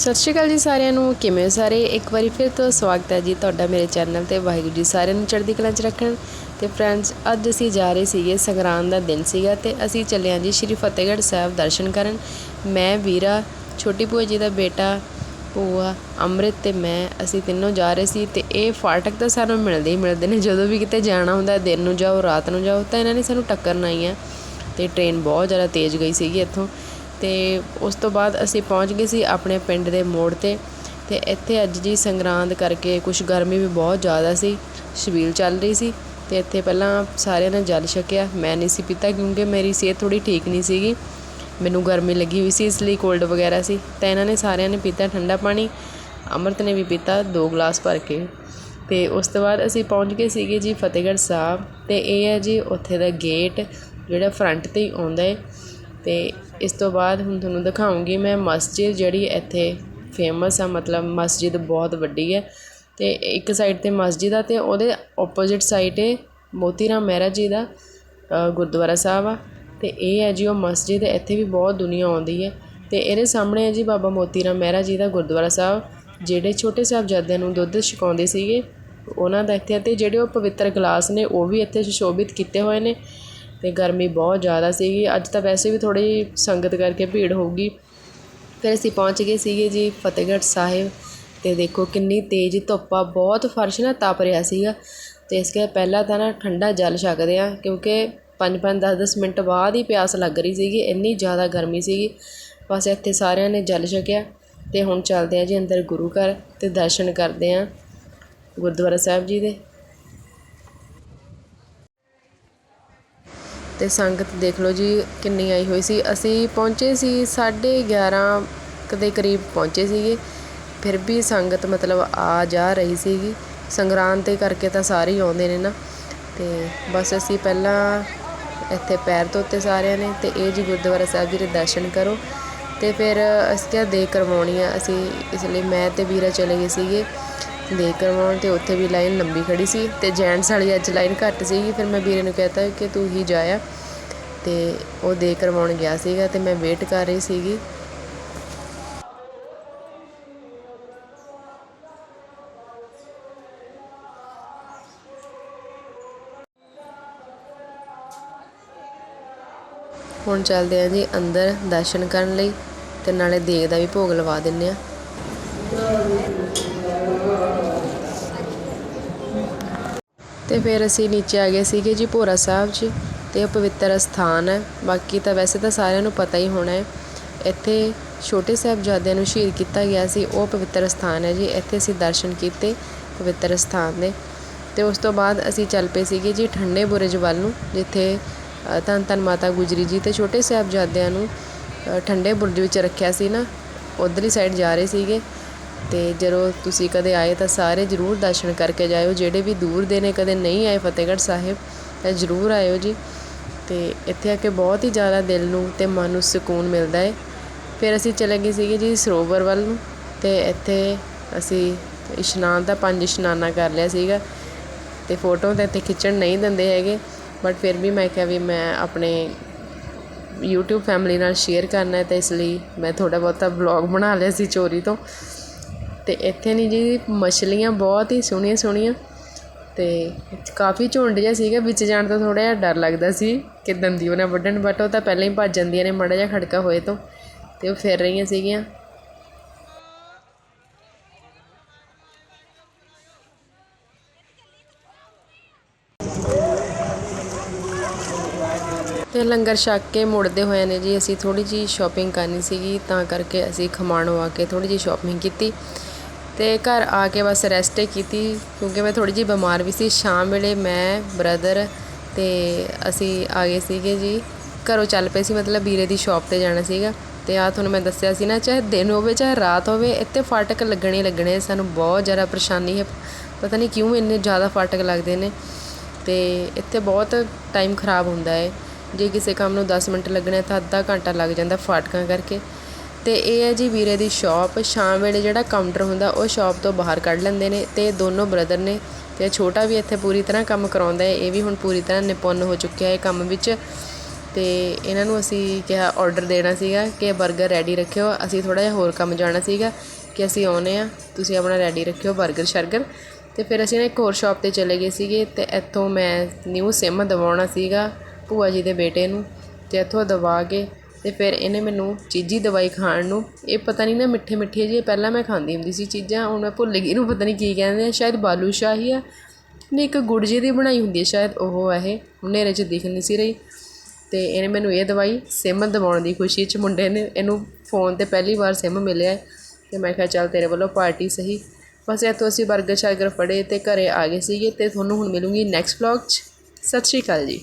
ਸਤਿ ਸ਼੍ਰੀ ਅਕਾਲ ਜੀ ਸਾਰਿਆਂ ਨੂੰ, ਕਿਵੇਂ ਹੋ ਸਾਰੇ? ਇੱਕ ਵਾਰੀ ਫਿਰ ਤੋਂ ਸਵਾਗਤ ਹੈ ਜੀ ਤੁਹਾਡਾ ਮੇਰੇ ਚੈਨਲ ਤੇ, ਵਾਹਿਗੁਰੂ ਜੀ ਸਾਰਿਆਂ ਨੂੰ ਚੜ੍ਹਦੀ ਕਲਾ 'ਚ ਰੱਖਣ। ਤੇ ਫਰੈਂਡਸ ਅੱਜ ਅਸੀਂ ਜਾ ਰਹੇ ਸੀਗੇ ਸੰਗਰਾਂਦ ਦਾ ਦਿਨ ਸੀਗਾ ਤੇ ਅਸੀਂ ਚੱਲੇ ਹਾਂ ਜੀ ਸ਼੍ਰੀ ਫਤਿਹਗੜ੍ਹ ਸਾਹਿਬ ਦਰਸ਼ਨ ਕਰਨ। ਮੈਂ, ਵੀਰਾ, ਛੋਟੀ ਭੂਆ ਜੀ ਦਾ ਬੇਟਾ, ਭੂਆ, ਅੰਮ੍ਰਿਤ ਤੇ ਮੈਂ, ਅਸੀਂ ਤਿੰਨੋਂ ਜਾ ਰਹੇ ਸੀ ਤੇ ਇਹ ਫਾਟਕ ਤਾਂ ਸਾਨੂੰ ਮਿਲਦੇ ਹੀ ਮਿਲਦੇ ਨੇ। ਜਦੋਂ ਵੀ ਕਿਤੇ ਜਾਣਾ ਹੁੰਦਾ, ਦਿਨ ਨੂੰ ਜਾਓ, ਰਾਤ ਨੂੰ ਜਾਓ, ਤਾਂ ਇਹਨਾਂ ਨੇ ਸਾਨੂੰ ਟੱਕਰਨਾ ਹੀ ਹੈ ਤੇ ਟ੍ਰੇਨ ਬਹੁਤ ਜ਼ਿਆਦਾ ਤੇਜ਼ ਗਈ ਸੀਗੀ ਇੱਥੋਂ। ਤੇ ਉਸ ਤੋਂ ਬਾਅਦ ਅਸੀਂ ਪਹੁੰਚ ਗਏ ਸੀ ਆਪਣੇ ਪਿੰਡ ਦੇ ਮੋੜ ਤੇ ਤੇ ਇੱਥੇ ਅੱਜ ਜੀ ਸੰਗਰਾਂਦ ਕਰਕੇ ਕੁਝ ਗਰਮੀ ਵੀ ਬਹੁਤ ਜ਼ਿਆਦਾ ਸੀ, ਛਬੀਲ ਚੱਲ ਰਹੀ ਸੀ ਤੇ ਇੱਥੇ ਪਹਿਲਾਂ ਸਾਰਿਆਂ ਨੇ ਜਲ ਛਕਿਆ, ਮੈਂ ਨਹੀਂ ਸੀ ਪੀਤਾ ਕਿਉਂਕਿ ਮੇਰੀ ਸਿਹਤ ਥੋੜੀ ਠੀਕ ਨਹੀਂ ਸੀਗੀ, ਮੈਨੂੰ ਗਰਮੀ ਲੱਗੀ ਹੋਈ ਸੀ ਇਸ ਲਈ ਕੋਲਡ ਵਗੈਰਾ ਸੀ, ਤਾਂ ਇਹਨਾਂ ਨੇ ਸਾਰਿਆਂ ਨੇ ਪੀਤਾ ਠੰਡਾ ਪਾਣੀ, ਅੰਮ੍ਰਿਤ ਨੇ ਵੀ ਪੀਤਾ ਦੋ ਗਲਾਸ ਭਰ ਕੇ ਤੇ ਉਸ ਤੋਂ ਬਾਅਦ ਅਸੀਂ ਪਹੁੰਚ ਗਏ ਸੀਗੇ ਜੀ ਫਤਿਹਗੜ੍ਹ ਸਾਹਿਬ ਤੇ ਇਹ ਹੈ ਜੀ ਉੱਥੇ ਦਾ ਗੇਟ ਜਿਹੜਾ ਫਰੰਟ ਤੇ ਹੀ ਆਉਂਦਾ ਹੈ। ਅਤੇ ਇਸ ਤੋਂ ਬਾਅਦ ਹੁਣ ਤੁਹਾਨੂੰ ਦਿਖਾਉਂਗੀ ਮੈਂ ਮਸਜਿਦ ਜਿਹੜੀ ਇੱਥੇ ਫੇਮਸ ਆ, ਮਤਲਬ ਮਸਜਿਦ ਬਹੁਤ ਵੱਡੀ ਹੈ ਅਤੇ ਇੱਕ ਸਾਈਡ ਤੇ ਮਸਜਿਦ ਆ ਅਤੇ ਉਹਦੇ ਆਪੋਜ਼ਿਟ ਸਾਈਡ ਹੈ ਮੋਤੀ ਰਾਮ ਮਹਿਰਾ ਜੀ ਦਾ ਗੁਰਦੁਆਰਾ ਸਾਹਿਬ ਆ ਅਤੇ ਇਹ ਹੈ ਜੀ ਉਹ ਮਸਜਿਦ, ਇੱਥੇ ਵੀ ਬਹੁਤ ਦੁਨੀਆ ਆਉਂਦੀ ਹੈ ਅਤੇ ਇਹਦੇ ਸਾਹਮਣੇ ਹੈ ਜੀ ਬਾਬਾ ਮੋਤੀ ਰਾਮ ਮਹਿਰਾ ਜੀ ਦਾ ਗੁਰਦੁਆਰਾ ਸਾਹਿਬ, ਜਿਹੜੇ ਛੋਟੇ ਸਾਹਿਬਜ਼ਾਦਿਆਂ ਨੂੰ ਦੁੱਧ ਛਕਾਉਂਦੇ ਸੀਗੇ, ਉਹਨਾਂ ਦਾ ਇੱਥੇ ਅਤੇ ਜਿਹੜੇ ਉਹ ਪਵਿੱਤਰ ਗਲਾਸ ਨੇ ਉਹ ਵੀ ਇੱਥੇ ਸੁਸ਼ੋਭਿਤ ਕੀਤੇ ਹੋਏ ਨੇ ਅਤੇ ਗਰਮੀ ਬਹੁਤ ਜ਼ਿਆਦਾ ਸੀਗੀ। ਅੱਜ ਤਾਂ ਵੈਸੇ ਵੀ ਥੋੜੀ ਸੰਗਤ ਕਰਕੇ ਭੀੜ ਹੋਊਗੀ। ਫਿਰ ਅਸੀਂ ਪਹੁੰਚ ਗਏ ਸੀਗੇ ਜੀ ਫਤਿਹਗੜ੍ਹ ਸਾਹਿਬ ਅਤੇ ਦੇਖੋ ਕਿੰਨੀ ਤੇਜ਼ ਧੁੱਪ ਆ, ਬਹੁਤ ਫਰਸ਼ ਨਾ ਤਪ ਰਿਹਾ ਸੀਗਾ ਅਤੇ ਇਸ ਕਰਕੇ ਪਹਿਲਾਂ ਤਾਂ ਨਾ ਠੰਡਾ ਜਲ ਛਕਦੇ ਆ, ਕਿਉਂਕਿ 5-5 10-10 ਮਿੰਟ ਬਾਅਦ ਹੀ ਪਿਆਸ ਲੱਗ ਰਹੀ ਸੀਗੀ, ਇੰਨੀ ਜ਼ਿਆਦਾ ਗਰਮੀ ਸੀਗੀ। ਬਸ ਇੱਥੇ ਸਾਰਿਆਂ ਨੇ ਜਲ ਛਕਿਆ ਅਤੇ ਹੁਣ ਚੱਲਦੇ ਆ ਜੀ ਅੰਦਰ ਗੁਰੂ ਘਰ ਅਤੇ ਦਰਸ਼ਨ ਕਰਦੇ ਆ ਗੁਰਦੁਆਰਾ ਸਾਹਿਬ ਜੀ ਦੇ। ਅਤੇ ਸੰਗਤ ਦੇਖ ਲਓ ਜੀ ਕਿੰਨੀ ਆਈ ਹੋਈ ਸੀ। ਅਸੀਂ ਪਹੁੰਚੇ ਸੀ ਸਾਢੇ 11:30 ਦੇ ਕਰੀਬ ਪਹੁੰਚੇ ਸੀਗੇ। ਫਿਰ ਵੀ ਸੰਗਤ ਮਤਲਬ ਆ ਜਾ ਰਹੀ ਸੀਗੀ। ਸੰਗਰਾਂਦ ਤੇ ਕਰਕੇ ਤਾਂ ਸਾਰੇ ਹੀ ਆਉਂਦੇ ਨੇ ਨਾ। ਤੇ ਬਸ ਅਸੀਂ ਪਹਿਲਾਂ ਇੱਥੇ ਪੈਰ ਧੋਤੇ ਸਾਰਿਆਂ ਨੇ ਤੇ ਇਹ ਜੀ ਗੁਰਦੁਆਰਾ ਸਾਹਿਬ ਜੀ ਦੇ ਦਰਸ਼ਨ ਕਰੋ। ਤੇ ਫਿਰ ਅਸੀਂ ਕਿਹਾ ਦੇ ਕਰਵਾਉਣੀ ਆ। ਅਸੀਂ ਇਸ ਲਈ ਮੈਂ ਤੇ ਵੀਰਾ ਚਲੇ ਗਏ ਸੀਗੇ। ਦੇ ਕਰਵਾਉਣ ਤੇ ਉੱਥੇ ਵੀ ਲਾਈਨ ਲੰਬੀ ਖੜੀ ਸੀ ਤੇ ਜੈਂਟਸ ਵਾਲੀ ਅੱਜ ਲਾਈਨ ਘੱਟ ਸੀਗੀ, ਫਿਰ ਮੈਂ ਵੀਰੇ ਨੂੰ ਕਹਿਤਾ ਕਿ ਤੂੰ ਹੀ ਜਾਇਆ ਤੇ ਉਹ ਦੇ ਕਰਵਾਉਣ ਗਿਆ ਸੀਗਾ ਤੇ ਮੈਂ ਵੇਟ ਕਰ ਰਹੀ ਸੀਗੀ। ਹੁਣ ਚੱਲਦੇ ਆਂ ਜੀ ਅੰਦਰ ਦਰਸ਼ਨ ਕਰਨ ਲਈ ਤੇ ਨਾਲੇ ਦੇਗ ਦਾ ਵੀ ਭੋਗ ਲਵਾ ਦਿੰਨੇ ਆ। ਤੇ ਫਿਰ ਅਸੀਂ ਨੀਚੇ ਆ ਗਏ ਸੀਗੇ ਜੀ ਭੋਰਾ ਸਾਹਿਬ 'ਚ ਤੇ ਇਹ ਪਵਿੱਤਰ ਸਥਾਨ ਹੈ। ਬਾਕੀ ਤਾਂ ਵੈਸੇ ਤਾਂ ਸਾਰਿਆਂ ਨੂੰ ਪਤਾ ਹੀ ਹੋਣਾ ਹੈ। ਇੱਥੇ ਛੋਟੇ ਸਾਹਿਬਜ਼ਾਦਿਆਂ ਨੂੰ ਸ਼ਹੀਦ ਕੀਤਾ ਗਿਆ ਸੀ, ਉਹ ਪਵਿੱਤਰ ਸਥਾਨ ਹੈ ਜੀ। ਇੱਥੇ ਅਸੀਂ ਦਰਸ਼ਨ ਕੀਤੇ ਪਵਿੱਤਰ ਸਥਾਨ ਦੇ। ਤੇ ਉਸ ਤੋਂ ਬਾਅਦ ਅਸੀਂ ਚੱਲ ਪਏ ਸੀਗੇ ਜੀ ਠੰਡੇ ਬੁਰਜ ਵੱਲ ਨੂੰ, ਜਿੱਥੇ ਧੰਨ ਧੰਨ ਮਾਤਾ ਗੁਜਰੀ ਜੀ ਤੇ ਛੋਟੇ ਸਾਹਿਬਜ਼ਾਦਿਆਂ ਨੂੰ ਠੰਡੇ ਬੁਰਜ ਵਿੱਚ ਰੱਖਿਆ ਸੀ ਨਾ, ਉਧਰਲੀ ਸਾਈਡ ਜਾ ਰਹੇ ਸੀਗੇ। ਤੇ ਜਦੋਂ ਤੁਸੀਂ ਕਦੇ ਆਏ ਤਾਂ ਸਾਰੇ ਜ਼ਰੂਰ ਦਰਸ਼ਨ ਕਰਕੇ ਜਾਇਓ। ਜਿਹੜੇ ਵੀ ਦੂਰ ਦੇ ਨੇ, ਕਦੇ ਨਹੀਂ ਆਏ ਫਤਿਹਗੜ੍ਹ ਸਾਹਿਬ, ਤਾਂ ਜ਼ਰੂਰ ਆਇਓ ਜੀ। ਅਤੇ ਇੱਥੇ ਆ ਕੇ ਬਹੁਤ ਹੀ ਜ਼ਿਆਦਾ ਦਿਲ ਨੂੰ ਅਤੇ ਮਨ ਨੂੰ ਸਕੂਨ ਮਿਲਦਾ ਹੈ ਫਿਰ ਅਸੀਂ ਚਲੇ ਗਏ ਸੀਗੇ ਜੀ ਸਰੋਵਰ ਵੱਲ ਨੂੰ ਅਤੇ ਇੱਥੇ ਅਸੀਂ ਇਸ਼ਨਾਨ ਦਾ ਪੰਜ ਇਸ਼ਨਾਨਾ ਕਰ ਲਿਆ ਸੀਗਾ। ਤੇ ਫੋਟੋ ਤਾਂ ਇੱਥੇ ਖਿੱਚਣ ਨਹੀਂ ਦਿੰਦੇ ਹੈਗੇ, ਬਟ ਫਿਰ ਵੀ ਮੈਂ ਕਿਹਾ ਵੀ ਮੈਂ ਆਪਣੇ YouTube ਫੈਮਿਲੀ ਨਾਲ ਸ਼ੇਅਰ ਕਰਨਾ ਹੈ ਤਾਂ ਇਸ ਲਈ ਮੈਂ ਥੋੜਾ ਬਹੁਤਾ ਵਲੌਗ ਬਣਾ ਲਿਆ ਸੀ ਚੋਰੀ ਤੋਂ। ਅਤੇ ਇੱਥੇ ਨਹੀਂ ਜੀ, ਮਛਲੀਆਂ ਬਹੁਤ ਹੀ ਸੋਹਣੀਆਂ ਸੋਹਣੀਆਂ। ਅਤੇ ਕਾਫੀ ਝੁੰਡ ਜਿਹਾ ਸੀਗਾ, ਵਿੱਚ ਜਾਣ ਤੋਂ ਥੋੜ੍ਹਾ ਜਿਹਾ ਡਰ ਲੱਗਦਾ ਸੀ ਕਿ ਦੰਦੀ ਨਾ ਵੱਢਣ ਬਟ ਉਹ ਤਾਂ ਪਹਿਲਾਂ ਹੀ ਭੱਜ ਜਾਂਦੀਆਂ ਨੇ ਮਾੜਾ ਜਿਹਾ ਖੜਕਾ ਹੋਏ ਤੋਂ ਅਤੇ ਉਹ ਫਿਰ ਰਹੀਆਂ ਸੀਗੀਆਂ। ਤੇ ਲੰਗਰ ਛੱਕ ਕੇ ਮੁੜਦੇ ਹੋਏ ਨੇ ਜੀ, ਅਸੀਂ ਥੋੜੀ ਜੀ ਸ਼ਾਪਿੰਗ ਕਰਨੀ ਸੀਗੀ, ਤਾਂ ਕਰਕੇ ਅਸੀਂ ਖਮਾਣੋਂ ਆ ਕੇ ਥੋੜੀ ਜੀ ਸ਼ਾਪਿੰਗ ਕੀਤੀ। ਅਤੇ ਘਰ ਆ ਕੇ ਬਸ ਰੈਸਟ ਕੀਤੀ, ਕਿਉਂਕਿ ਮੈਂ ਥੋੜ੍ਹੀ ਜਿਹੀ ਬਿਮਾਰ ਵੀ ਸੀ। ਸ਼ਾਮ ਵੇਲੇ ਮੈਂ ਬ੍ਰਦਰ ਅਤੇ ਅਸੀਂ ਆ ਗਏ ਸੀਗੇ ਜੀ। ਘਰੋਂ ਚੱਲ ਪਏ ਸੀ, ਮਤਲਬ ਵੀਰੇ ਦੀ ਸ਼ਾਪ ਤੇ ਜਾਣਾ ਸੀਗਾ। ਤੇ ਆ ਤੁਹਾਨੂੰ ਮੈਂ ਦੱਸਿਆ ਸੀ ਨਾ, ਚਾਹੇ ਦਿਨ ਹੋਵੇ, ਚਾਹੇ ਰਾਤ ਹੋਵੇ, ਇੱਥੇ ਫਾਟਕ ਲੱਗਣੇ ਲੱਗਣੇ ਸਾਨੂੰ ਬਹੁਤ ਜ਼ਿਆਦਾ ਪਰੇਸ਼ਾਨੀ ਹੈ। ਪਤਾ ਨਹੀਂ ਕਿਉਂ ਇੰਨੇ ਜ਼ਿਆਦਾ ਫਾਟਕ ਲੱਗਦੇ ਨੇ। ਤੇ ਇੱਥੇ ਬਹੁਤ ਟਾਈਮ ਖਰਾਬ ਹੁੰਦਾ ਹੈ। ਜੇ ਕਿਸੇ ਕੰਮ ਨੂੰ 10 ਮਿੰਟ ਲੱਗਣੇ ਤਾਂ ਅੱਧਾ ਘੰਟਾ ਲੱਗ ਜਾਂਦਾ ਫਾਟਕਾਂ ਕਰਕੇ। ਤੇ ਇਹ ਹੈ ਜੀ ਵੀਰੇ ਦੀ ਸ਼ਾਪ ਸ਼ਾਮ ਵੇਲੇ ਜਿਹੜਾ ਕਾਊਂਟਰ ਹੁੰਦਾ, ਉਹ ਸ਼ਾਪ ਤੋਂ ਬਾਹਰ ਕੱਢ ਲੈਂਦੇ ਨੇ ਤੇ ਦੋਨੋਂ ਬ੍ਰਦਰ ਨੇ ਤੇ ਛੋਟਾ ਵੀ ਇੱਥੇ ਪੂਰੀ ਤਰ੍ਹਾਂ ਕੰਮ ਕਰਾਉਂਦਾ ਹੈ, ਇਹ ਵੀ ਹੁਣ ਪੂਰੀ ਤਰ੍ਹਾਂ ਨਿਪੁੰਨ ਹੋ ਚੁੱਕਿਆ ਹੈ ਕੰਮ ਵਿੱਚ। ਤੇ ਇਹਨਾਂ ਨੂੰ ਅਸੀਂ ਕਿਹਾ ਆਰਡਰ ਦੇਣਾ ਸੀਗਾ ਕਿ 버ਗਰ ਰੈਡੀ ਰੱਖਿਓ, ਅਸੀਂ ਥੋੜਾ ਜਿਹਾ ਹੋਰ ਕੰਮ ਜਾਣਾ ਸੀਗਾ ਕਿ ਅਸੀਂ ਆਉਨੇ ਆ, ਤੁਸੀਂ ਆਪਣਾ ਰੈਡੀ ਰੱਖਿਓ 버ਗਰ ਸ਼ਰਗਰ। ਤੇ ਫਿਰ ਅਸੀਂ ਨਾ ਇੱਕ ਹੋਰ ਸ਼ਾਪ ਤੇ ਚਲੇ ਗਏ ਸੀਗੇ ਤੇ ਇੱਥੋਂ ਮੈਂ ਨਿਊ ਸਿਮ ਦਵਾਉਣਾ ਸੀਗਾ ਭੂਆ ਜੀ ਦੇ ਬੇਟੇ ਨੂੰ ਤੇ ਇੱਥੋਂ ਦਵਾ ਕੇ ਅਤੇ ਫਿਰ ਇਹਨੇ ਮੈਨੂੰ ਚੀਜ਼ੀ ਦਵਾਈ ਖਾਣ ਨੂੰ, ਇਹ ਪਤਾ ਨਹੀਂ ਨਾ ਮਿੱਠੇ ਮਿੱਠੇ ਜਿਹੇ ਪਹਿਲਾਂ ਮੈਂ ਖਾਂਦੀ ਹੁੰਦੀ ਸੀ ਚੀਜ਼ਾਂ, ਹੁਣ ਮੈਂ ਭੁੱਲ ਗਈ ਇਹਨੂੰ ਪਤਾ ਨਹੀਂ ਕੀ ਕਹਿੰਦੇ ਆ, ਸ਼ਾਇਦ ਬਾਲੂ ਸ਼ਾਹੀ ਆ। ਨਹੀਂ, ਇੱਕ ਗੁੜ ਜਿਹੀ ਦੀ ਬਣਾਈ ਹੁੰਦੀ ਹੈ ਸ਼ਾਇਦ ਉਹ ਹੈ ਇਹ ਹਨੇਰੇ 'ਚ ਦਿਖ ਨਹੀਂ ਸੀ ਰਹੀ। ਅਤੇ ਇਹਨੇ ਮੈਨੂੰ ਇਹ ਦਵਾਈ ਸਿਮ ਦਿਵਾਉਣ ਦੀ ਖੁਸ਼ੀ 'ਚ ਮੁੰਡੇ ਨੇ ਇਹਨੂੰ ਫੋਨ ਤੇ ਪਹਿਲੀ ਵਾਰ ਸਿਮ ਮਿਲਿਆ ਅਤੇ ਮੈਂ ਕਿਹਾ, ਚੱਲ ਤੇਰੇ ਵੱਲੋਂ ਪਾਰਟੀ ਸਹੀ। ਬਸ ਇੱਥੋਂ ਅਸੀਂ ਬਰਗਰ ਸ਼ਰਗਰ ਫੜੇ ਅਤੇ ਘਰੇ ਆ ਗਏ ਸੀਗੇ ਅਤੇ ਤੁਹਾਨੂੰ ਹੁਣ ਮਿਲੂੰਗੀ ਨੈਕਸਟ ਵਲੌਗ 'ਚ। ਸਤਿ ਸ਼੍ਰੀ ਅਕਾਲ ਜੀ।